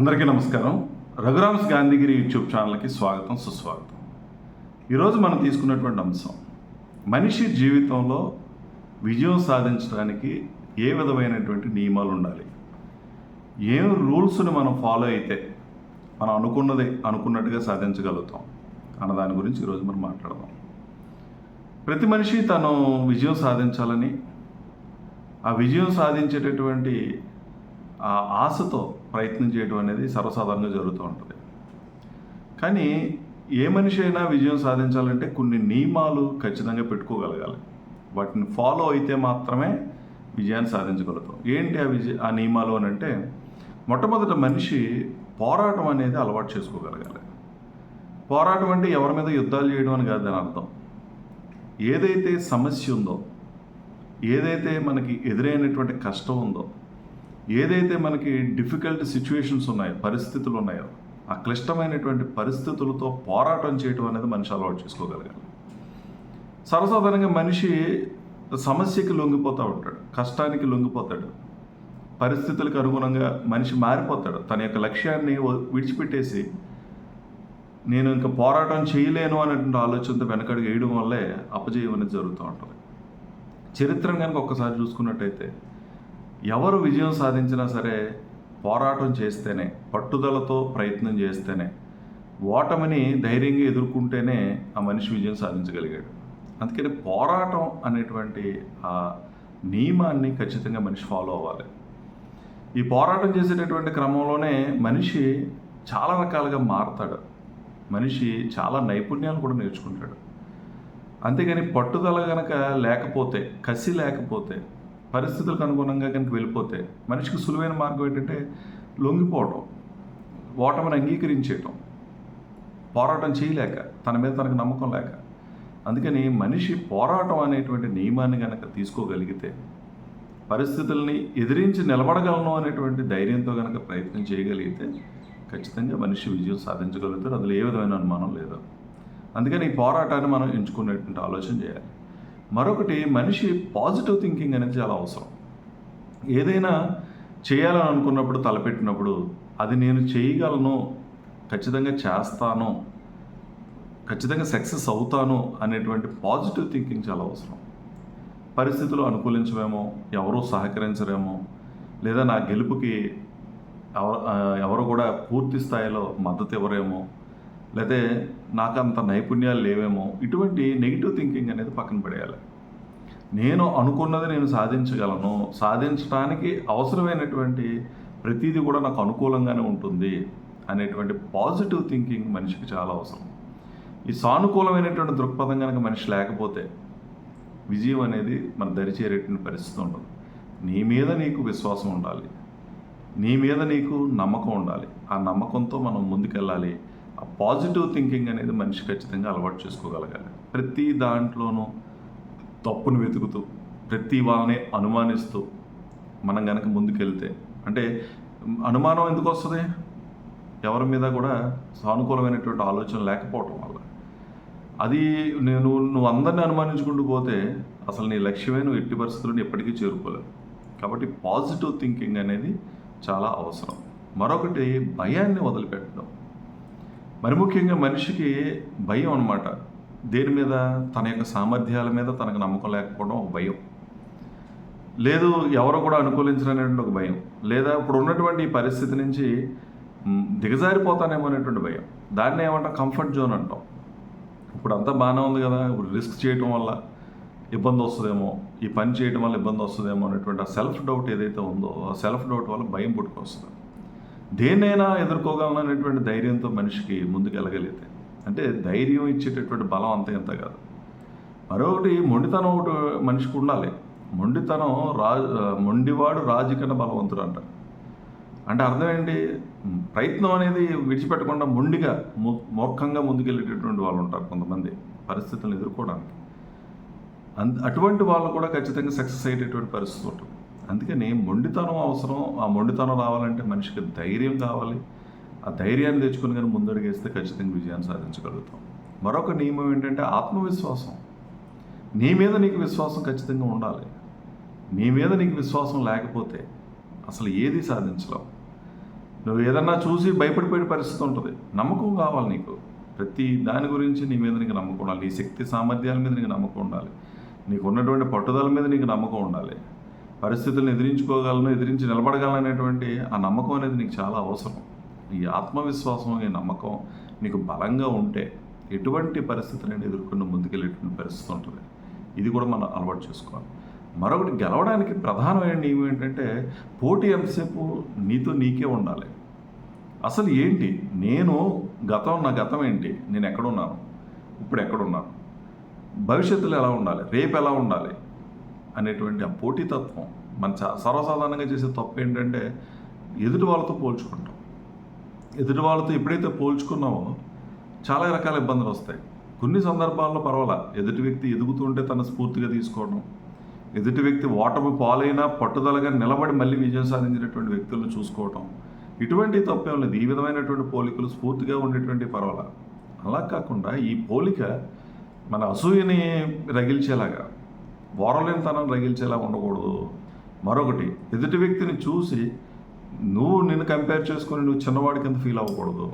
అందరికీ నమస్కారం. రఘురామ్స్ గాంధీగిరి యూట్యూబ్ ఛానల్కి స్వాగతం సుస్వాగతం. ఈరోజు మనం తీసుకున్నటువంటి అంశం మనిషి జీవితంలో విజయం సాధించడానికి ఏ విధమైనటువంటి నియమాలు ఉండాలి? ఏం రూల్స్ని మనం ఫాలో అయితే మనం అనుకున్నది అనుకున్నట్టుగా సాధించగలుగుతాం అన్న దాని గురించి ఈరోజు మనం మాట్లాడదాం. ప్రతి మనిషి తను విజయం సాధించాలని ఆ విజయం సాధించేటటువంటి ఆశతో ప్రయత్నం చేయడం అనేది సర్వసాధారణంగా జరుగుతూ ఉంటుంది. కానీ ఏ మనిషి అయినా విజయం సాధించాలంటే కొన్ని నియమాలు ఖచ్చితంగా పెట్టుకోగలగాలి. వాటిని ఫాలో అయితే మాత్రమే విజయాన్ని సాధించగలుగుతాం. ఏంటి ఆ విజయ ఆ నియమాలు అని అంటే మొట్టమొదట మనిషి పోరాటం అనేది అలవాటు చేసుకోగలగాలి. పోరాటం అంటే ఎవరి మీద యుద్ధాలు చేయడం అని కాదు దాని అర్థం. ఏదైతే సమస్య ఉందో ఏదైతే మనకి ఎదురైనటువంటి కష్టం ఉందో ఏదైతే మనకి డిఫికల్ట్ సిచ్యువేషన్స్ ఉన్నాయో పరిస్థితులు ఉన్నాయో ఆ క్లిష్టమైనటువంటి పరిస్థితులతో పోరాటం చేయటం అనేది మనిషి అలవాటు చేసుకోగలగాలి. సర్వసాధారణంగా మనిషి సమస్యకి లొంగిపోతూ ఉంటాడు కష్టానికి లొంగిపోతాడు. పరిస్థితులకు అనుగుణంగా మనిషి మారిపోతాడు. తన యొక్క లక్ష్యాన్ని విడిచిపెట్టేసి నేను ఇంకా పోరాటం చేయలేను అనేటువంటి ఆలోచనతో వెనకడుగు వేయడం వల్లే అపజయం అనేది జరుగుతూ ఉంటుంది. చరిత్రను కనుక ఒక్కసారి చూసుకున్నట్టయితే ఎవరు విజయం సాధించినా సరే పోరాటం చేస్తేనే పట్టుదలతో ప్రయత్నం చేస్తేనే ఓటమిని ధైర్యంగా ఎదుర్కొంటేనే ఆ మనిషి విజయం సాధించగలిగాడు. అందుకని పోరాటం అనేటువంటి ఆ నియమాన్ని ఖచ్చితంగా మనిషి ఫాలో అవ్వాలి. ఈ పోరాటం చేసేటటువంటి క్రమంలోనే మనిషి చాలా రకాలుగా మారుతాడు. మనిషి చాలా నైపుణ్యాలు కూడా నేర్చుకుంటాడు. అంతేగాని పట్టుదల కనుక లేకపోతే కసి లేకపోతే పరిస్థితులకు అనుగుణంగా కనుక వెళ్ళిపోతే మనిషికి సులువైన మార్గం ఏంటంటే లొంగిపోవటం ఓటమిని అంగీకరించేయటం పోరాటం చేయలేక తన మీద తనకు నమ్మకం లేక. అందుకని మనిషి పోరాటం అనేటువంటి నియమాన్ని కనుక తీసుకోగలిగితే పరిస్థితుల్ని ఎదిరించి నిలబడగలను అనేటువంటి ధైర్యంతో కనుక ప్రయత్నం చేయగలిగితే ఖచ్చితంగా మనిషి విజయం సాధించగలుగుతారు అందులో ఏ విధమైన అనుమానం లేదు. అందుకని ఈ పోరాటాన్ని మనం ఎంచుకునేటువంటి ఆలోచన చేయాలి. మరొకటి మనిషి పాజిటివ్ థింకింగ్ అనేది చాలా అవసరం. ఏదైనా చేయాలని అనుకున్నప్పుడు తలపెట్టినప్పుడు అది నేను చేయగలను ఖచ్చితంగా చేస్తాను ఖచ్చితంగా సక్సెస్ అవుతాను అనేటువంటి పాజిటివ్ థింకింగ్ చాలా అవసరం. పరిస్థితులు అనుకూలించవేమో ఎవరూ సహకరించరేమో లేదా నా గెలుపుకి ఎవ- ఎవరు కూడా పూర్తి స్థాయిలో మద్దతు ఇవ్వరేమో లేకపోతే నాకు అంత నైపుణ్యాలు లేవేమో ఇటువంటి నెగిటివ్ థింకింగ్ అనేది పక్కన పడేయాలి. నేను అనుకున్నది నేను సాధించగలను. సాధించడానికి అవసరమైనటువంటి ప్రతిదీ కూడా నాకు అనుకూలంగానే ఉంటుంది అనేటువంటి పాజిటివ్ థింకింగ్ మనిషికి చాలా అవసరం. ఈ సానుకూలమైనటువంటి దృక్పథం కనుక మనిషి లేకపోతే విజయం అనేది మన దరి చేరేటువంటి పరిస్థితి ఉండదు. నీ మీద నీకు విశ్వాసం ఉండాలి. నీ మీద నీకు నమ్మకం ఉండాలి. ఆ నమ్మకంతో మనం ముందుకెళ్ళాలి. పాజిటివ్ థింకింగ్ అనేది మనిషి ఖచ్చితంగా అలవాటు చేసుకోగలగాలి. ప్రతి దాంట్లోనూ తప్పును వెతుకుతూ ప్రతి వాళ్ళని అనుమానిస్తూ మనం కనుక ముందుకెళ్తే అంటే అనుమానం ఎందుకు వస్తుంది? ఎవరి మీద కూడా సానుకూలమైనటువంటి ఆలోచన లేకపోవటం వల్ల. అది నేను నువ్వు అందరిని అనుమానించుకుంటూ పోతే అసలు నీ లక్ష్యమే నువ్వు ఎట్టి పరిస్థితులను ఎప్పటికీ చేరుకోలేవు. కాబట్టి పాజిటివ్ థింకింగ్ అనేది చాలా అవసరం. మరొకటి భయాన్ని వదిలిపెట్టడం. మరి ముఖ్యంగా మనిషికి భయం అన్నమాట. దేని మీద? తన యొక్క సామర్థ్యాల మీద తనకు నమ్మకం లేకపోవడం ఒక భయం. లేదు ఎవరు కూడా అనుకూలించరనేటువంటి ఒక భయం. లేదా ఇప్పుడు ఉన్నటువంటి ఈ పరిస్థితి నుంచి దిగజారిపోతానేమో అనేటువంటి భయం. దాన్ని ఏమంటాం? కంఫర్ట్ జోన్ అంటాం. ఇప్పుడు అంతా బాగానే ఉంది కదా. ఇప్పుడు రిస్క్ చేయటం వల్ల ఇబ్బంది వస్తుందేమో. ఈ పని చేయడం వల్ల ఇబ్బంది వస్తుందేమో అనేటువంటి ఆ సెల్ఫ్ డౌట్ ఏదైతే ఉందో ఆ సెల్ఫ్ డౌట్ వల్ల భయం పుట్టుకొస్తుంది. దేన్నైనా ఎదుర్కోగలననేటువంటి ధైర్యంతో మనిషికి ముందుకు వెళ్ళగలిగితే అంటే ధైర్యం ఇచ్చేటటువంటి బలం అంత ఎంత కాదు. మరొకటి మొండితనం ఒకటి మనిషికి ఉండాలి. మొండితనం రా మొండివాడు రాజు కన్నా బలవంతుడు అంటారు అంటే అర్థం ఏంటి ప్రయత్నం అనేది విడిచిపెట్టకుండా మొండిగా ము- మూర్ఖంగా ముందుకెళ్ళేటటువంటి వాళ్ళు ఉంటారు కొంతమంది పరిస్థితులను ఎదుర్కోవడానికి. అంత అటువంటి వాళ్ళు కూడా ఖచ్చితంగా సక్సెస్ అయ్యేటటువంటి పరిస్థితి ఉంటుంది. అందుకని మొండితనం అవసరం. ఆ మొండితనం రావాలంటే మనిషికి ధైర్యం కావాలి. ఆ ధైర్యాన్ని తెచ్చుకుని కానీ ముందడుగేస్తే ఖచ్చితంగా విజయాన్ని సాధించగలుగుతాం. మరొక నియమం ఏంటంటే ఆత్మవిశ్వాసం. నీ మీద నీకు విశ్వాసం ఖచ్చితంగా ఉండాలి. నీ మీద నీకు విశ్వాసం లేకపోతే అసలు ఏది సాధించలేవు. నువ్వు ఏదన్నా చూసి భయపడిపోయే పరిస్థితి ఉంటుంది. నమ్మకం కావాలి నీకు. ప్రతి దాని గురించి నీ మీద నీకు నమ్మకం ఉండాలి. నీ శక్తి సామర్థ్యాల మీద నీకు నమ్మకం ఉండాలి. నీకు ఉన్నటువంటి పట్టుదల మీద నీకు నమ్మకం ఉండాలి. పరిస్థితులను ఎదిరించుకోగలను ఎదిరించి నిలబడగలను అనేటువంటి ఆ నమ్మకం అనేది నీకు చాలా అవసరం. ఈ ఆత్మవిశ్వాసం ఈ నమ్మకం నీకు బలంగా ఉంటే ఎటువంటి పరిస్థితులను ఎదుర్కొని ముందుకెళ్ళేటువంటి పరిస్థితి ఉంటుంది. ఇది కూడా మనం అలవాటు చేసుకోవాలి. మరొకటి గెలవడానికి ప్రధానమైన నియమం ఏంటంటే పోటీ ఎంతసేపు నీతో నీకే ఉండాలి. అసలు ఏంటి? నేను గతం నా గతం ఏంటి? నేను ఎక్కడున్నాను ఇప్పుడు ఎక్కడున్నాను భవిష్యత్తులో ఎలా ఉండాలి? రేపు ఎలా ఉండాలి? అనేటువంటి ఆ పోటీతత్వం మన చా- సర్వసాధారణంగా చేసే తప్పు ఏంటంటే ఎదుటి వాళ్ళతో పోల్చుకుంటాం. ఎదుటి వాళ్ళతో ఎప్పుడైతే పోల్చుకున్నామో చాలా రకాల ఇబ్బందులు వస్తాయి. కొన్ని సందర్భాల్లో పర్వాలా ఎదుటి వ్యక్తి ఎదుగుతుంటే తన స్ఫూర్తిగా తీసుకోవడం ఎదుటి వ్యక్తి ఓటమి పాలైనా పట్టుదలగా నిలబడి మళ్ళీ విజయం సాధించినటువంటి వ్యక్తులను చూసుకోవటం ఇటువంటి తప్పేం లేదు. ఈ విధమైనటువంటి పోలికలు స్ఫూర్తిగా ఉండేటువంటి పర్వాలా. అలా కాకుండా ఈ పోలిక మన అసూయని రగిల్చేలాగా ఓరలేనితనం రగిల్చేలా ఉండకూడదు. మరొకటి ఎదుటి వ్యక్తిని చూసి నువ్వు నిన్ను కంపేర్ చేసుకొని నువ్వు చిన్నవాడి కింద ఫీల్ అవ్వకూడదు.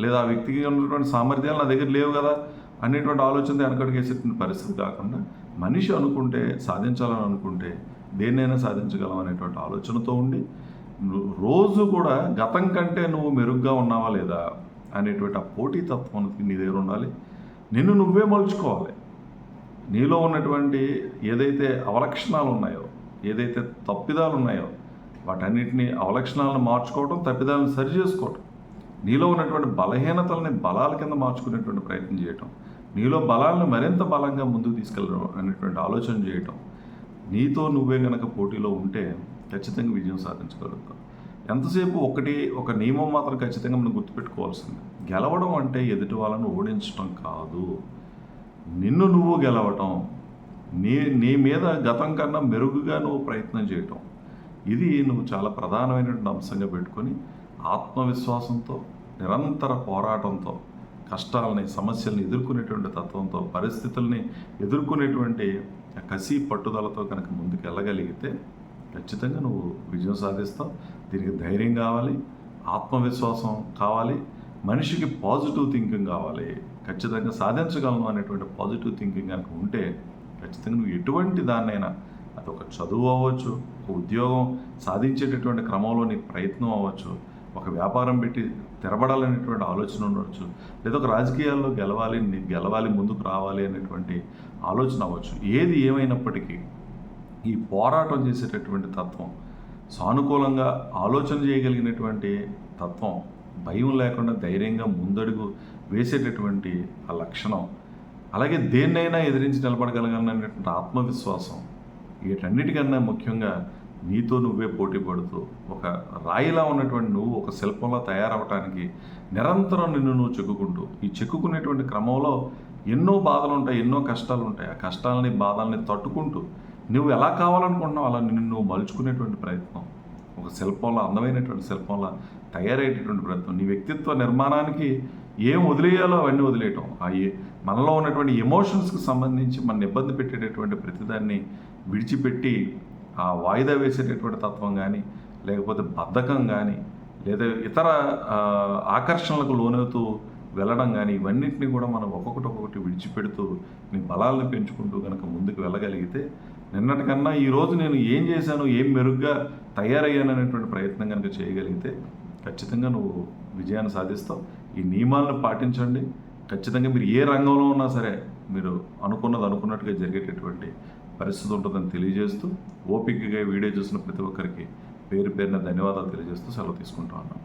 లేదా ఆ వ్యక్తికి ఉన్నటువంటి సామర్థ్యాలు నా దగ్గర లేవు కదా అనేటువంటి ఆలోచన వెనకడిగేసేటువంటి పరిస్థితి కాకుండా మనిషి అనుకుంటే సాధించాలని అనుకుంటే దేన్నైనా సాధించగలం అనేటువంటి ఆలోచనతో ఉండి రోజు కూడా గతం కంటే నువ్వు మెరుగ్గా ఉన్నావా లేదా అనేటువంటి ఆ పోటీతత్వం నీ దగ్గర ఉండాలి. నిన్ను నువ్వే మలుచుకోవాలి. నీలో ఉన్నటువంటి ఏదైతే అవలక్షణాలు ఉన్నాయో ఏదైతే తప్పిదాలు ఉన్నాయో వాటన్నిటిని అవలక్షణాలను మార్చుకోవడం తప్పిదాలను సరి చేసుకోవటం నీలో ఉన్నటువంటి బలహీనతల్ని బలాల కింద మార్చుకునేటువంటి ప్రయత్నం చేయటం నీలో బలాలను మరింత బలంగా ముందుకు తీసుకెళ్ళడం అనేటువంటి ఆలోచన చేయటం నీతో నువ్వే గనక పోటీలో ఉంటే ఖచ్చితంగా విజయం సాధించగలుగుతావు. ఎంతసేపు ఒకటి ఒక నియమం మాత్రం ఖచ్చితంగా మనం గుర్తుపెట్టుకోవాల్సింది. గెలవడం అంటే ఎదుటి వాళ్ళను ఓడించడం కాదు. నిన్ను నువ్వు గెలవటం నీ నీ మీద గతం కన్నా మెరుగుగా నువ్వు ప్రయత్నం చేయటం ఇది నువ్వు చాలా ప్రధానమైనటువంటి అంశంగా పెట్టుకొని ఆత్మవిశ్వాసంతో నిరంతర పోరాటంతో కష్టాలని సమస్యల్ని ఎదుర్కొనేటువంటి తత్వంతో పరిస్థితుల్ని ఎదుర్కొనేటువంటి కసి పట్టుదలతో కనుక ముందుకు వెళ్ళగలిగితే ఖచ్చితంగా నువ్వు విజయం సాధిస్తావు. దీనికి ధైర్యం కావాలి ఆత్మవిశ్వాసం కావాలి మనిషికి పాజిటివ్ థింకింగ్ కావాలి ఖచ్చితంగా సాధించగలను అనేటువంటి పాజిటివ్ థింకింగ్ కనుక ఉంటే ఖచ్చితంగా నువ్వు ఎటువంటి దాన్నైనా అది ఒక చదువు అవ్వచ్చు ఒక ఉద్యోగం సాధించేటటువంటి క్రమంలో నీ ప్రయత్నం అవ్వచ్చు ఒక వ్యాపారం పెట్టి తెరబడాలనేటువంటి ఆలోచన ఉండవచ్చు లేదా ఒక రాజకీయాల్లో గెలవాలి నీ గెలవాలి ముందుకు రావాలి అనేటువంటి ఆలోచన అవ్వచ్చు. ఏది ఏమైనప్పటికీ ఈ పోరాటం చేసేటటువంటి తత్వం సానుకూలంగా ఆలోచన చేయగలిగినటువంటి తత్వం భయం లేకుండా ధైర్యంగా ముందడుగు వేసేటటువంటి ఆ లక్షణం. అలాగే దేన్నైనా ఎదిరించి నిలబడగలగలనేటువంటి ఆత్మవిశ్వాసం వీటన్నిటికన్నా ముఖ్యంగా నీతో నువ్వే పోటీ పడుతూ ఒక రాయిలా ఉన్నటువంటి నువ్వు ఒక శిల్పంలో తయారవటానికి నిరంతరం నిన్ను నువ్వు చెక్కుకుంటూ ఈ చెక్కుకునేటువంటి క్రమంలో ఎన్నో బాధలు ఉంటాయి ఎన్నో కష్టాలు ఉంటాయి. ఆ కష్టాలని బాధల్ని తట్టుకుంటూ నువ్వు ఎలా కావాలనుకుంటున్నావు అలా నిన్ను నువ్వు మలుచుకునేటువంటి ప్రయత్నం. ఒక శిల్పంలో అందమైనటువంటి శిల్పంలో తయారయ్యేటటువంటి ప్రయత్నం. నీ వ్యక్తిత్వ నిర్మాణానికి ఏం వదిలేయాలో అవన్నీ వదిలేయటం. ఆ మనలో ఉన్నటువంటి ఎమోషన్స్కి సంబంధించి మన ఇబ్బంది పెట్టేటటువంటి ప్రతిదాన్ని విడిచిపెట్టి ఆ వాయిదా వేసేటటువంటి తత్వం కానీ లేకపోతే బద్ధకం కానీ లేదా ఇతర ఆకర్షణలకు లోనవుతూ వెళ్ళడం కానీ ఇవన్నింటినీ కూడా మనం ఒక్కొక్కటి ఒక్కొక్కటి విడిచిపెడుతూ నీ బలాలను పెంచుకుంటూ కనుక ముందుకు వెళ్ళగలిగితే నిన్నటికన్నా ఈరోజు నేను ఏం చేశాను ఏం మెరుగ్గా తయారయ్యాను అనేటువంటి ప్రయత్నం కనుక చేయగలిగితే ఖచ్చితంగా నువ్వు విజయాన్ని సాధిస్తావు. ఈ నియమాలను పాటించండి. ఖచ్చితంగా మీరు ఏ రంగంలో ఉన్నా సరే మీరు అనుకున్నది అనుకున్నట్టుగా జరిగేటటువంటి పరిస్థితి ఉంటుందని తెలియజేస్తూ ఓపికగా వీడియో చూసిన ప్రతి ఒక్కరికి పేరు పేరున ధన్యవాదాలు తెలియజేస్తూ సెలవు తీసుకుంటా ఉన్నాను.